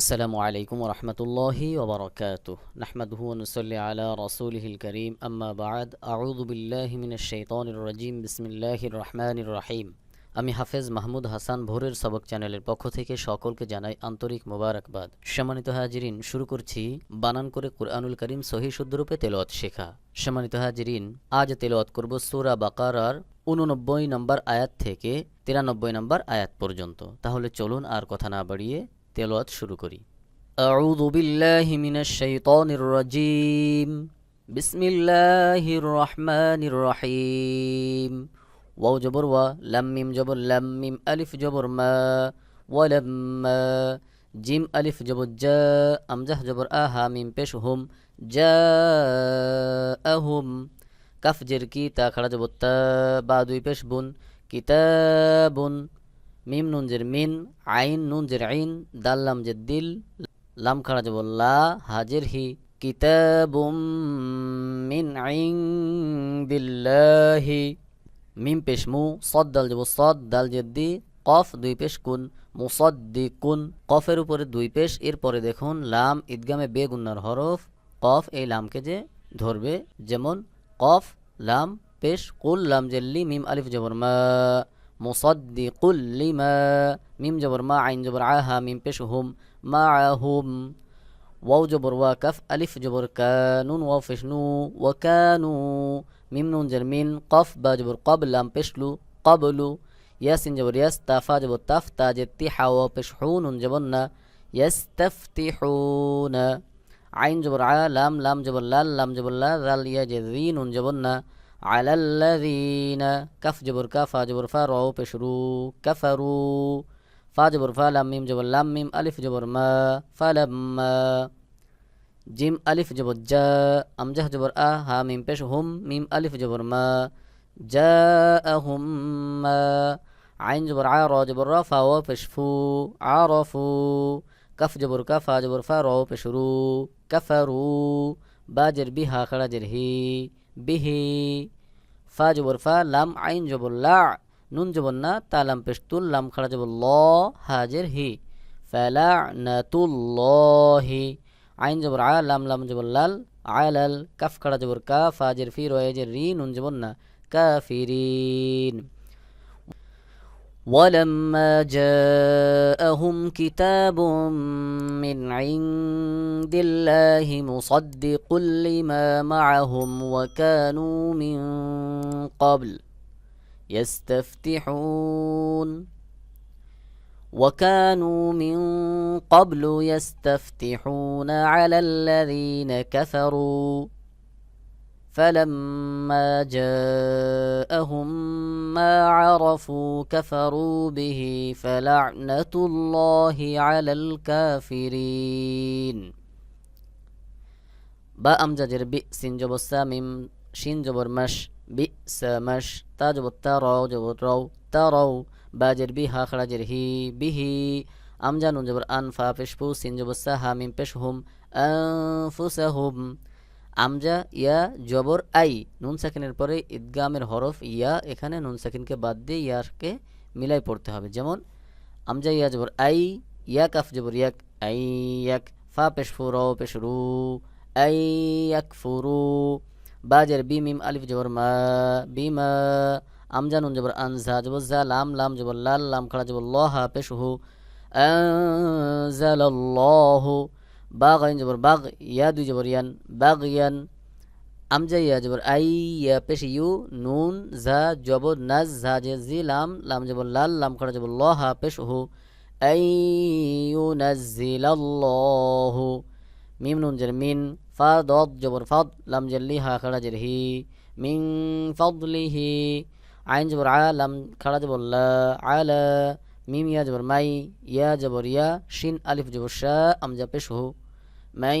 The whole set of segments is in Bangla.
আসসালামু আলাইকুম রহমতুল্লাহি ওবরকাত নাহমদুহনসল্লি আলা রসুলহিল করিম আম্মা বাদ। আউদুবিল্লাহমিনশৈতনরজিম বিসমিল্লাহির রহমানির রাহিম। আমি হাফেজ মাহমুদ হাসান ভোরের সবক চ্যানেলের পক্ষ থেকে সকলকে জানাই আন্তরিক মোবারকবাদ। সম্মানিত হাজিরিন, শুরু করছি বানান করে কোরআনুল করিম সহি শুদ্ধরূপে তেলত শেখা। সম্মানিত হাজিরিন, আজ তেলত করব সুরা বাকারার উননব্বই নম্বর আয়াত থেকে তিরানব্বই নম্বর আয়াত পর্যন্ত। তাহলে চলুন আর কথা না বাড়িয়ে তেলাওয়াত শুরু করি أعوذ بالله من الشيطان الرجيم بسم الله الرحمن الرحيم واو جبر و لم ميم جبر لم ميم ألف جبر ما ولما জিম আলিফ জবর জা আমজাহ জবর আহা মিম পেশ হুম জা আহুম কাফ জের কি তা খাড়া জবর তা বা দুই পেশ বুন কিতাবুন মিম নুন জের মিন, আইন নুন জের আইন, দাল লাম জের দিল, লাম খাড়া জবর লা হাজের হি। কিতাবুম মিন ইন্দিল্লাহি মিম পেশ মু, সদ দাল যাব সদ, দাল জেদ্দি কফ দুই পেশ কুন মুসদ্দি কুন, কফের উপরে দুই পেশ এরপরে দেখুন লাম, ঈদগামে বেগুন্নার হরফ, কফ এই লামকে যে ধরবে, যেমন কফ, লাম, পেশ, কুল, লাম জেল্লি মিম, আলিফ জবর মা। مصدق لما ميم جبر مع عين جبر عاها ميم بشهم معهم. واو جبر وكف ألف جبر كانون وفشنو وكانوا ميم نون جر من قف با جبر قبل لام بشلو قبل. ياسين جبر يستافا جبر تفتا جتيحا وبشحون جبرنا يستفتحون. عين جبر عا لام لام جبر لال لام جبر لال ذال يجذين جبرنا আলাল্লাযীনা কাফ জবর কা ফা জবর ফা র পেশ রু কাফারু ফা জবর ফা লাম মিম জবর লাম মিম আলিফ জবর মা ফালাম্মা জিম আলিফ জবর জা আমজাহ জবর আ হা মিম পেশ হুম মিম আলিফ জবর মা জা হুম মা আইন জবর আ র জবর র ফা ও পেশ ফু আ র ফু কাফ জবর কা ফা জবর ফা জবর ফা, লাম আইন জবর লা, নুন জবর না তালাম লাম তুল, লাম খাড়া জবর ল, হাজের হি। ফালা নাতুল্লাহি আইন জবর আ, লাম লাম জবর লাল, আলাল, কাফ খাড়া জবর কা ফাজের ফি রয়েজের রি, নুন জবর না, কাফিরিন। ولما جاءهم كتاب من عند الله مصدق لما معهم وكانوا من قبل يستفتحون وكانوا من قبل يستفتحون على الذين كفروا فلما جاءهم ما عرفوا كفروا به فلعنة الله على الكافرين. با امجا بئس جب السامم شين جبر المش بئس مش. تا جبو التارو جب الرو تارو باجر بها خرجر هي به امجا نون جبر أنفا پشبو سين جبو السامم پشهم أنفسهم. আমজা, ইয়া, জবর, আই। নুন সাকিনের পরে ঈদগামের হরফ, ইয়া, এখানে নুন সাকিনকে বাদ দিয়ে ইয়াকে মিলাই পড়তে হবে। যেমন, আমজা, ইয়া, জবর, আই, ইয়া, কাফ, জবর, ইয়াক, আই, ইয়াক, ফা, পেশ, ফু, র, পেশ, রু, আই, ইয়াক ফুরু বাজের বি মিম, আলিফ, জবর, মা বিমা আমজা, নুন, জবর আনজা জবর জা লাম লাম, জবর, লাল, লাম, খাড়া, জবর, ল, হা, পেশ, হু, আনজালাল্লাহু বাগ আইন জবর বাগ ইয়া দুই জবর ইয়ান বাগ ইয়ান আমজা ইয়া জবর আই ইয়া পেশ ইউ নুন জা জবর নাজ জা জে জি লাম লাম জবর লাল লাম খাড়া জবর ল হা পেশ হু আই ইউ আইয়ুনাজ্জিলাল্লাহু মিম নুন জের মিন ফা দদ জবর ফাদ লাম জেল্লি হা খাড়া জের হি মিন ফাদলিহি আইন জবর আ লাম খাড়া জবর লা আলা মিম ইয়া জবর মাই ইয়া জবর ইয়া শিন আলিফ জবর শা আমজা পেশ হু من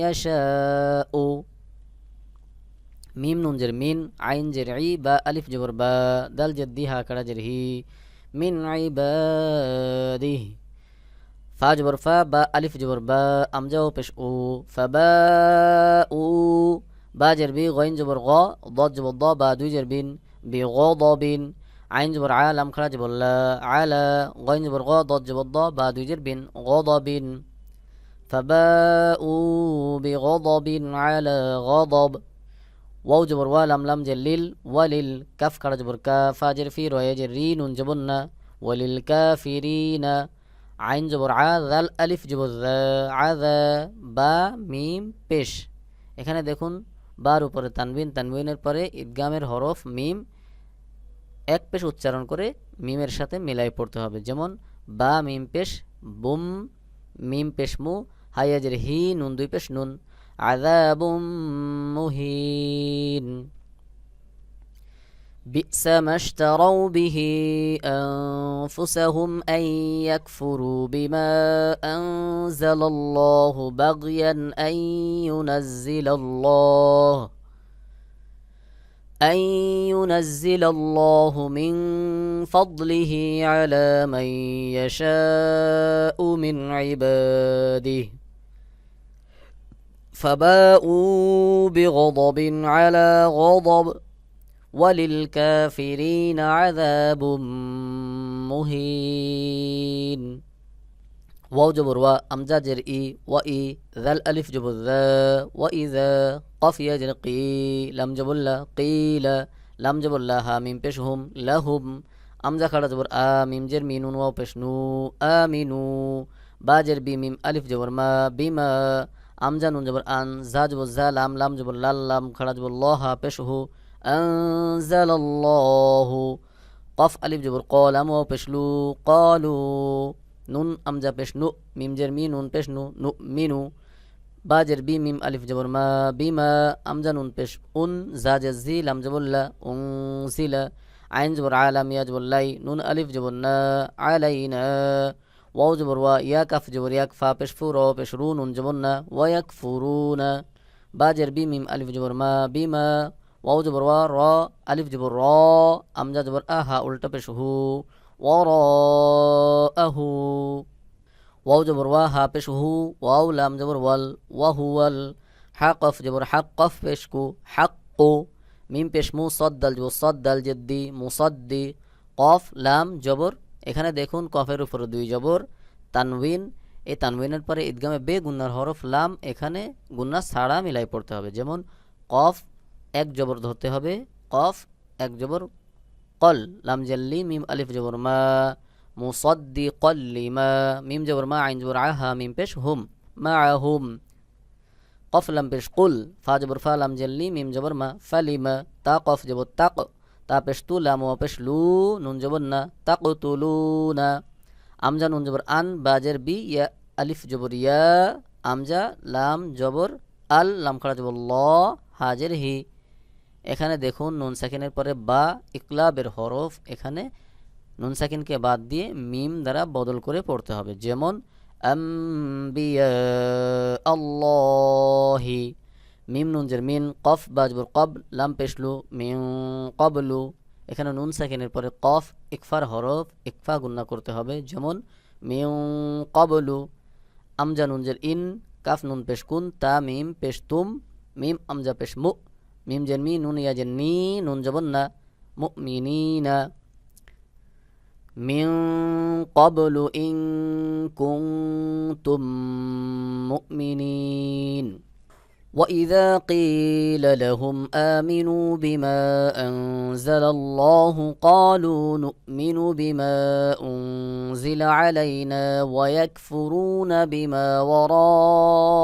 يشاء. ميم نون جر مين عين جر عي با ألف جبر با دل جد ديها كرا جر هي. من عباده. فا جبر فا با ألف جبر با أمجاو پش أو. فباء. با جر بي غين جبر غا. ضد جبر ضا با دو جر بين بغضب عين جبر عالم كرا جبر لا. على غين جبر غا ضد جبر ضا با دو جر بين غضب فباءوا بغضب على غضب ওয়াও জবর ওয়া লাম লাম যে লিল ওয়ালিল কাফ খাড়া জবর কা ফাজের ফি রয়ে যে রি নুন জবর না ওয়ালিল কাফিরিনা আইন জবর আ জাল আলিফ জবর যা আযা বা মিম পেশ এখানে দেখুন বার উপরে তানবিন তানবিনের পরে ঈদগামের হরফ মিম এক পেশ উচ্চারণ করে মিমের সাথে মিলাই পড়তে হবে যেমন বা মিম পেশ বুম মিম পেশ মু হাইয়াজের হি নুন দুই পেশ নুন عذاب مهين بئس ما اشتروا به أنفسهم أن يكفروا بما أنزل الله بغيا أن ينزل الله أن ينزل الله من فضله على من يشاء من عباده فباءوا بغضب على غضب وللكافرين عذاب مهين واو جبر وا امزا جر اي و اي ذا الالف جبر ذا و اذا قف يجر قي لم جبر لا قيل لم جبر لا ميم بشهم لهم امزا خرج جبر ا ميم جر مينون واو بشنو امنو باجر بي ميم الف جبر ما بما বিমা আমজা নুন জবর আন জা জবর জা লাম লাম জবর লাল লাম খাড়া জবর ল হা, পেশহু। আনজালাল্লাহু। কফ, আলিফ জবর কলাম ও পেশলু, কলু। নুন, আমজা, পেশনু, মিম, জের, মি, নুন, পেশনু, নু, মিনু। বাজের বি, মিম, আলিফ জবর মা বিমা আমজা নুন পেশ, উন, জা, জের, জি, লাম জবল্লা উং জিলা আইন জবর আলাম ইয়া জবর লাই, নুন, আলিফ জবর না, আলাইনা। ওয়াও জবর ওয়া ইয়া কাফ জবর ইয়াক ফা পেশ ফু র পেশ রু নুন জবর না ওয়াক ফুরুনা বাজের বি মিম আলিফ জবর মা বিমা ওয়াও জবর ওয়া র আলিফ জবর র আমজা জবর আহা উল্টা পেশ হু ওর আহু ওয়াও জবর ওয়া হা পেশ হু ওয়াও লাম জবর ওয়াল ওয়াহুয়াল হাকফ জবর হাকফ পেশ কু হাক্কু মিম পেশ মু সদ্দাল জবর সদ্দাল জেদ্দি মুসদ্দি কফ লাম জবর এখানে দেখুন কফের উপরে দুই জবর তানউইন এই তানউইনের পরে ঈদগামে বে গুন্নার হরফ লাম, এখানে গুন্না ছাড়া মিলাই পড়তে হবে। যেমন কফ, এক জবর ধরতে হবে। কফ, এক জবর কল, লাম জাল্লি মিম আলিফ জবর মা মুসদ্দি কল্লি মা মিম জবর মা, আইন জবর আহা, মিম পেশ হুম মা হুম কফ, লাম পেশ কুল, ফা জবর ফা, লাম জাল্লি মিম জবর মা ফালিমা তা, কফ জবর তাক। তা পেশ তু লাম ও লু নুন জবর না তাক তুলু না আমজা নুন জবর আন, বাজের বি, ইয়া, আলিফ জবর ইয়া। আমজা, লাম জবর, আল, লাম খাড়া জবর ল, হাজের হি। এখানে দেখুন নুন সাকিনের পরে বা, ইকলাবের হরফ এখানে নুন সাকিনকে বাদ দিয়ে মিম দ্বারা বদল করে পড়তে হবে। যেমন আল্লাহি। মিম নুনজের মিন, কফ বাজবর কব লাম পেশলু, মিন কবলু। এখানে নুন সাকিনের পরে কফ, ইকফার হরফ, ইকফা গুন্না করতে হবে। যেমন মিউ কবলু, আমজা নুনজের ইন, কাফ নুন পেশ কুন, তা মিম পেশ তুম, মিম আমজা পেশ মু। মিম জেন মি, নুন ইয়া জেন নি, নুন জবন না, মুমিনিনা। মিন ক্বাবলু ইন কুনতুম মুমিনিন। وإذا قيل لهم آمنوا بما أنزل الله قالوا نؤمن بما أنزل علينا ويكفرون بما وراءه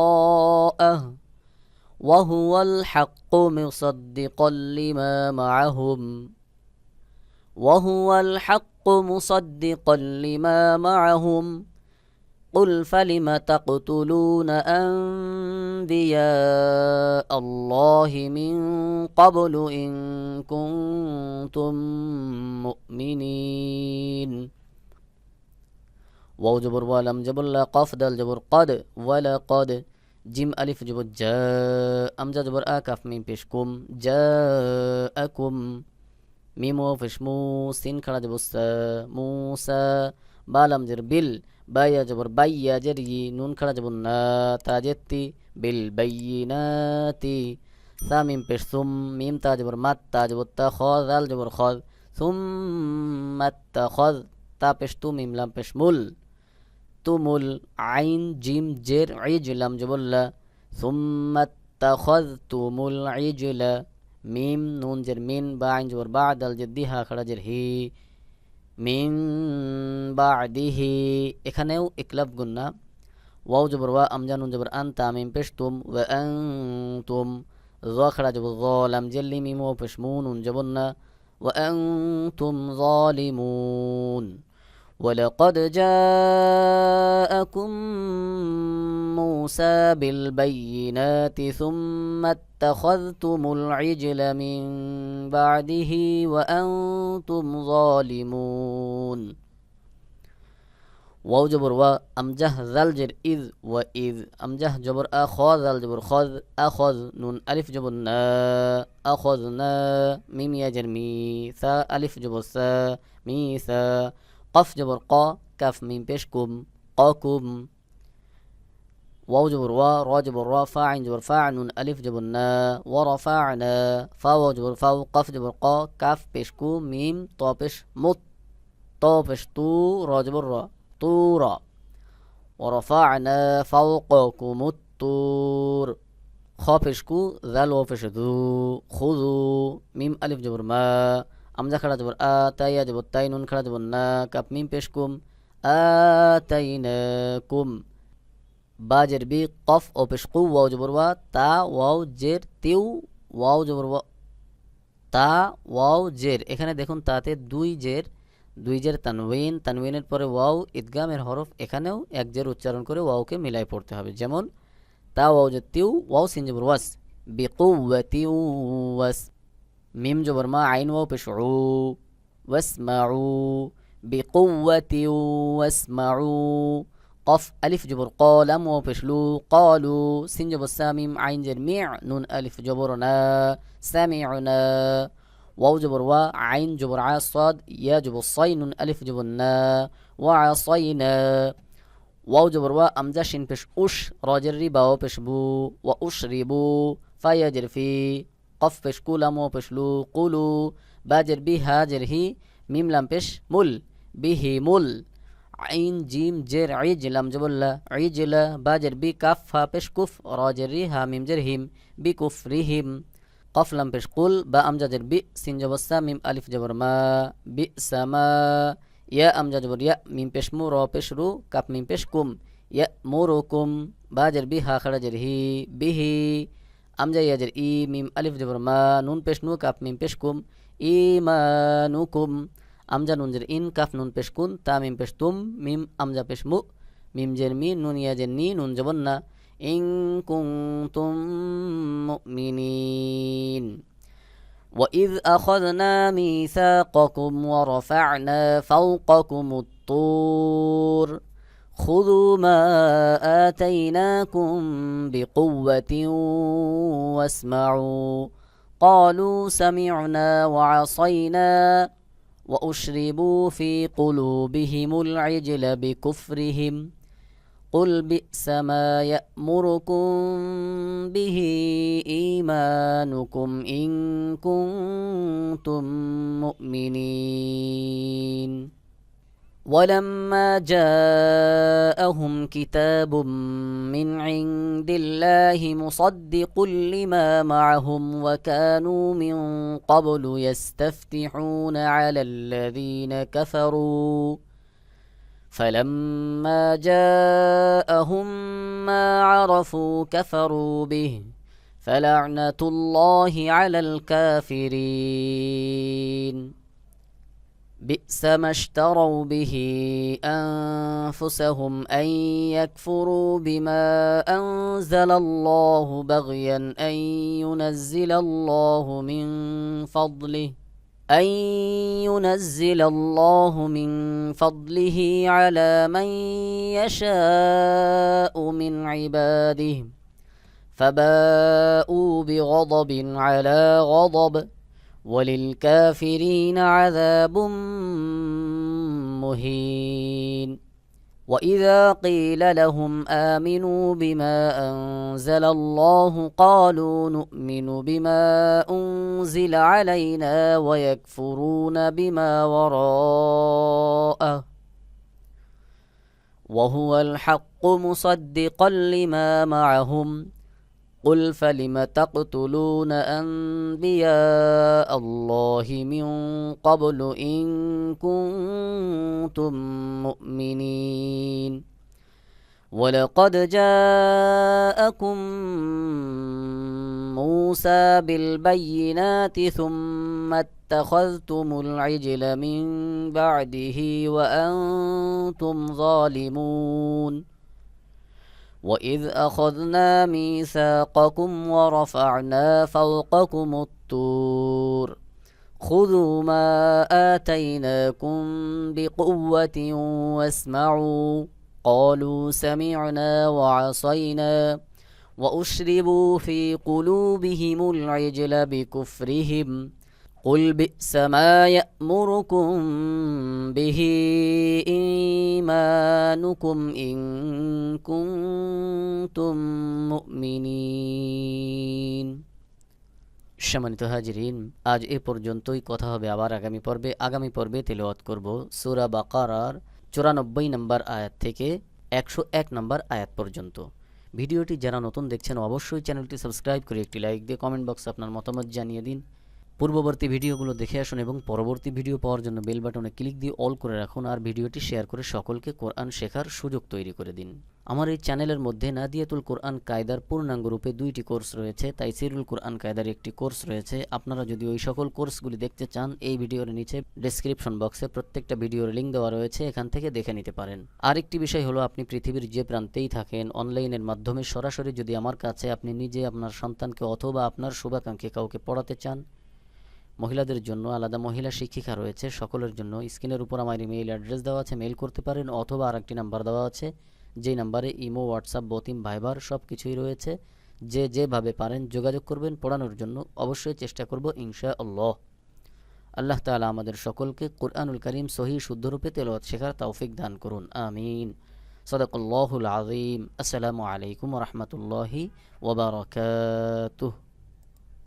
وهو الحق مصدقا لما معهم وهو الحق مصدقا لما معهم قل فلم تقتلون أنبياء الله من قبل إن كنتم مؤمنين واو جبر ولم جبر لا قف دال جبر قد ولا قد جيم ألف جبر جاء أمجا جبر آكاف من بيشكم جاءكم ميمو فشمو سين كرا جبر موسى বালাম জের বিল বাইয়া জবর বাইয়া জের ই নুন খাড়া জবর না তা জেতি বিল বাইয়ি না তি তা মিম পেশ সুম মিম তা জবর মাত তা জবর তা খজ আল জবর খজ সুম মাত তা খজ তা পেশ তু মিম লাম পেশ মুল তু মুল আইন জিম জের ই জুলাম জবর লা সুম মাত তা ইজলাম তু মুল ই ইজলা মিম নুন জের মিন বা আইন জবর বা আদাল জের দিহা খাড়া জের হি মিন বাদিহি এখানেও ইকলাব গুন্না ওয়াও জবর ওয়া আমজা নুন জবর আন তামিম পেশ তুম ওয়া আনতুম য খাড়া জবর য লাম জেল্লি মিম ও পেশ মুন নুন জবর না ওয়া আনতুম যালিমুন ولقد جاءكم موسى بالبينات ثم اتخذتم العجل من بعده وأنتم ظالمون واو جبر و امجه ذل جر اذ و اذ امجه جبر اخذ ذل جبر خذ اخذ نون الف جبر نا اخذنا ميم يا جر مي ثا الف جبر ثا مي ثا قف جبر قا كف ميم بيش كم قاكم واو جبر وا را جبر را فاعل جبر فاعل نون ألف جبر نا ورفعنا فا فاو جبر فاو قف جبر قا كاف بيش كو ميم طا بيش مط طا بيش تو را جبر را طورا ورفعنا فوقكم الطور خافش كو ذل وفش ذو خذوا ميم ألف جبر ما. أم ذكر جبر آ تايا جبر تاي نون خلا جبر نا كاف ميم بيشكم آتيناكم বা জের বি, কফ ও পেশ কু, ওয়াও জবর ওয়া, তা, ওয়াও, জের, তিউ, ওয়াও জবর ওয়া, তা, ওয়াও, জের। এখানে দেখুন তাতে দুই জের দুই জের তানউইন তানউইনের পরে ওয়াও, ইদগামের হরফ এখানেও এক জের উচ্চারণ করে ওয়াওকে মিলাই পড়তে হবে। যেমন, তা, ওয়াও যে তিউ, ওয়াও, সিন জবর, ওয়াস। বিকুওয়াতি ওয়াস। মিম জবর, মা, আইন, ওয়াও, পেশ, উ ওয়াসমাউ বিকুওয়াতি ওয়াসমাউ قف ألف جبر قالم وفشلو قالوا سين جبر ساميم عين جر ميع نون ألف جبرنا سمعنا واو جبر وا عين جبر ع صاد يا جبر صي نون ألف جبر نا وعصينا. واو جبر وا أمزا شين بش أش راجر ربا وبش بو وأشربو فيجر في قف بش كولم وبش لو قولوا باجر بي هاجر هي ميم لام بش مل به مل আইন, জিম, জের আই আইজলাম জবল্লা আইজলা বাজের, বি, কাফ, ফা, পেশ, কুফ, রাজের, রি, হা, মিম, জের, হিম, বি, কুফ, রি, হিম কফলাম পেশ, কুল, বা আমজাজের বি, সিন জবসা মিম, আলিফ জবর মা, বি সামা ইয়া আমজাজ জবর ইয়া, মিম, পেশ, মু, র, পেশ, রু, কাফ, মিম, পেশ, কুম, ইয়া, মু, রু, কুম বাজের বি, হা খড়াজের হি, বি, হি আমজা ইয়া, জের, ই, মিম, আলিফ জবর মা, নুন, পেশ, নু, কাফ, মিম, পেশ, কুম, ই, মা, নু, কুম আমজা নুন জের ইন কাফ নুন পেশ কুন তা মিম পেশ তুম মিম আমজা পেশ মু মিম জের মি নুন ইয়া জের নি নুন জবন না ইং কুং তুম মুমিনিন وإذ أخذنا ميثاقكم ورفعنا فوقكم الطور خذوا ما آتيناكم بقوة واسمعوا قالوا سمعنا وعصينا وأشربوا في قلوبهم العجل بكفرهم. قل بئس ما يأمركم به إيمانكم إن كنتم مؤمنين. ولما جاءهم كتاب من عند الله مصدق لما معهم وكانوا من قبل يستفتحون على الذين كفروا. فلما جاءهم ما عرفوا كفروا به فلعنة الله على الكافرين. بئس ما اشتروا به أنفسهم أن يكفروا بما أنزل الله بغيا أن ينزل الله من فضله أن ينزل الله من فضله على من يشاء من عباده فباءوا بغضب على غضب. وللكافرين عذاب مهين. وإذا قيل لهم آمنوا بما أنزل الله قالوا نؤمن بما أنزل علينا ويكفرون بما وراءه. وهو الحق مصدقا لما معهم. قل فلم تقتلون أنبياء الله من قبل إن كنتم مؤمنين ولقد جاءكم موسى بالبينات ثم اتخذتم العجل من بعده وأنتم ظالمون وإذ أخذنا ميثاقكم ورفعنا فوقكم الطور خذوا ما آتيناكم بقوة واسمعوا قالوا سمعنا وعصينا وأشربوا في قلوبهم العجل بكفرهم قل بئس ما يأمركم به إيمانكم إن كنتم مؤمنين সম্মানিত হাজিরিন আজ এ পর্যন্তই কথা হবে আবার আগামী পর্বে আগামী পর্বে তেলাওয়াত করব সূরা বাকারার চুরানব্বই নম্বর আয়াত থেকে একশো এক নম্বর আয়াত পর্যন্ত ভিডিওটি যারা নতুন দেখছেন অবশ্যই চ্যানেলটি সাবস্ক্রাইব করে একটি লাইক দিয়ে কমেন্ট বক্সে আপনার মতামত জানিয়ে দিন পূর্ববর্তী ভিডিওগুলো দেখে আসুন এবং পরবর্তী ভিডিও পাওয়ার জন্য বেল বাটনে ক্লিক দিয়ে অল করে রাখুন আর ভিডিওটি শেয়ার করে সকলকে কোরআন শেখার সুযোগ তৈরি করে দিন। আমার এই চ্যানেলের মধ্যে নাদিয়াতুল কোরআন কায়দার পূর্ণাঙ্গ রূপে দুইটি কোর্স রয়েছে তাই সিরুল কোরআন কায়দার একটি কোর্স রয়েছে। আপনারা যদি ওই সকল কোর্সগুলি দেখতে চান, এই ভিডিওর নিচে ডেসক্রিপশন বক্সে প্রত্যেকটা ভিডিওর লিঙ্ক দেওয়া রয়েছে, এখান থেকে দেখে নিতে পারেন। আরেকটি বিষয় হলো, আপনি পৃথিবীর যে প্রান্তেই থাকেন অনলাইনের মাধ্যমে সরাসরি যদি আমার কাছে আপনি নিজে আপনার সন্তানকে অথবা আপনার শুভাকাঙ্ক্ষী কাউকে পড়াতে চান মহিলাদের জন্য আলাদা মহিলা শিক্ষিকা রয়েছে। সকলের জন্য স্ক্রিনের উপর আমার ইমেইল অ্যাড্রেস দেওয়া আছে। মেইল করতে পারেন অথবা আরেকটি নাম্বার দেওয়া আছে। যেই নাম্বারে ইমো হোয়াটসঅ্যাপ বতিম ভাইবার সব কিছুই রয়েছে। যে যেভাবে পারেন যোগাযোগ করবেন, পড়ানোর জন্য অবশ্যই চেষ্টা করব ইনশা আল্লাহ আল্লাহ তাআলা আমাদের সকলকে কোরআনুল করিম সহি শুদ্ধরূপে তেলাওয়াত শেখার তৌফিক দান করুন। আমিন। সদাকল্লাহুল আযীম। আসসালামু আলাইকুম রাহমাতুল্লাহি ওয়া বারাকাতুহু।